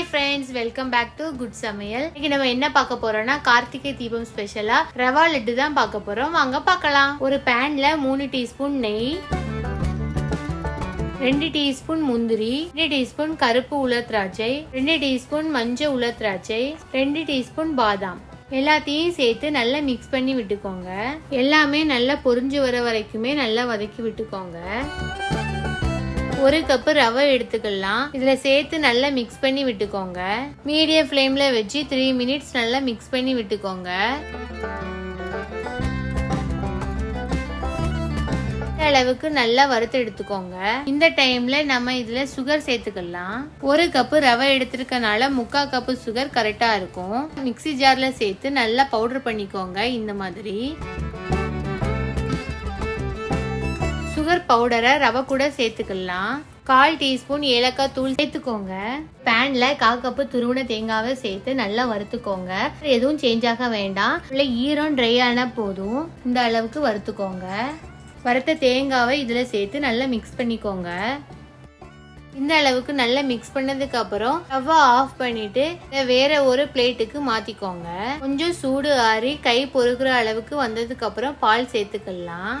Hi friends welcome back to good சமையல் இன்னைக்கு நம்ம என்ன பார்க்க போறோம்னா கார்த்திகை தீபம் ஸ்பெஷலா ரவா லட்டு தான் பார்க்க போறோம். வாங்க பார்க்கலாம். ஒரு பேன்ல மூணு டீஸ்பூன் நெய் ரெண்டு டீஸ்பூன் முந்திரி ரெண்டு டீஸ்பூன் கருப்பு உலர் திராட்சை ரெண்டு டீஸ்பூன் மஞ்சள் உலர் திராட்சை ரெண்டு டீஸ்பூன் பாதாம். எல்லாத்தையும் சேர்த்து நல்லா மிக்ஸ் பண்ணி விட்டுக்கோங்க. எல்லாமே நல்லா பொரிஞ்சு வர வரைக்குமே நல்லா வதக்கி விட்டுக்கோங்க. ஒரு கப்பு ரவை எடுத்துக்கலாம். இதுல சேர்த்து நல்லா மிக்ஸ் பண்ணி விட்டுக்கோங்க. மீடியம் ஃப்ளேம்ல வச்சு த்ரீ மினிட்ஸ் நல்லா மிக்ஸ் பண்ணி விட்டுக்கோங்க. அளவுக்கு நல்லா வறுத்து எடுத்துக்கோங்க. இந்த டைம்ல நம்ம இதுல சுகர் சேர்த்துக்கலாம். ஒரு கப்பு ரவை எடுத்திருக்கனால முக்கா கப்பு சுகர் கரெக்டா இருக்கும். மிக்ஸி ஜார்ல சேர்த்து நல்லா பவுடர் பண்ணிக்கோங்க இந்த மாதிரி. சுகர் பவுடரை ரவை கூட சேர்த்துக்கலாம். கால் டீஸ்பூன் ஏலக்காய் தூள் சேர்த்துக்கோங்க. பேன்ல கால் கப்பு துருவின தேங்காவை சேர்த்து நல்லா வறுத்துக்கோங்க. எதுவும் சேஞ்ச் ஆக வேண்டாம். இல்லை ஈரம் ட்ரை ஆன போதும். இந்த அளவுக்கு வறுத்துக்கோங்க. வறுத்த தேங்காவை இதில் சேர்த்து நல்லா மிக்ஸ் பண்ணிக்கோங்க. இந்த அளவுக்கு நல்லா மிக்ஸ் பண்ணதுக்கு அப்புறம் ரவை ஆஃப் பண்ணிட்டு வேற ஒரு பிளேட்டுக்கு மாத்திக்கோங்க. கொஞ்சம் சூடு ஆறி கை பொறுக்கிற அளவுக்கு வந்ததுக்கு அப்புறம் பால் சேர்த்துக்கலாம்.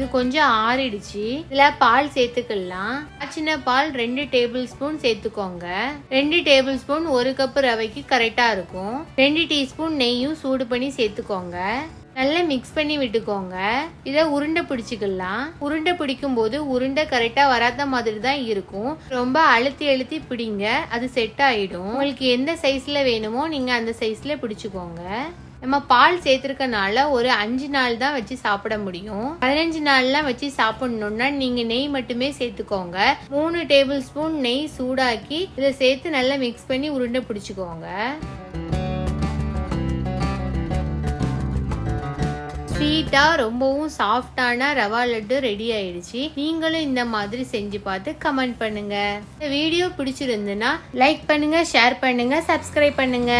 இது கொஞ்சம் ஆறிடுச்சு. இதுல பால் சேர்த்துக்கலாம். சின்ன பால் ரெண்டு டேபிள் ஸ்பூன் சேர்த்துக்கோங்க. ரெண்டு டேபிள் ஸ்பூன் ஒரு கப் ரவைக்கு கரெக்டா இருக்கும். ரெண்டு டீஸ்பூன் நெய்யும் சூடு பண்ணி சேர்த்துக்கோங்க. நல்லா மிக்ஸ் பண்ணி விட்டுக்கோங்க. இதை உருண்டை பிடிச்சிக்கலாம். உருண்டை பிடிக்கும் போது உருண்டை கரெக்டாக வராத மாதிரி தான் இருக்கும். ரொம்ப அழுத்தி அழுத்தி பிடிங்க. அது செட் ஆயிடும். உங்களுக்கு எந்த சைஸ்ல வேணுமோ நீங்க அந்த சைஸ்ல பிடிச்சிக்கோங்க. நம்ம பால் சேர்த்துருக்கனால ஒரு அஞ்சு நாள் தான் வச்சு சாப்பிட முடியும். பதினஞ்சு நாள்லாம் வச்சு சாப்பிடணும்னா நீங்க நெய் மட்டுமே சேர்த்துக்கோங்க. மூணு டேபிள் ஸ்பூன் நெய் சூடாக்கி இதை சேர்த்து நல்லா மிக்ஸ் பண்ணி உருண்டை பிடிச்சிக்கோங்க. ஸ்வீட்டா ரொம்பவும் சாஃப்டான ரவா லட்டு ரெடி ஆயிடுச்சு. நீங்களும் இந்த மாதிரி செஞ்சு பார்த்து கமெண்ட் பண்ணுங்க. இந்த வீடியோ பிடிச்சிருந்துன்னா லைக் பண்ணுங்க ஷேர் பண்ணுங்க சப்ஸ்கிரைப் பண்ணுங்க.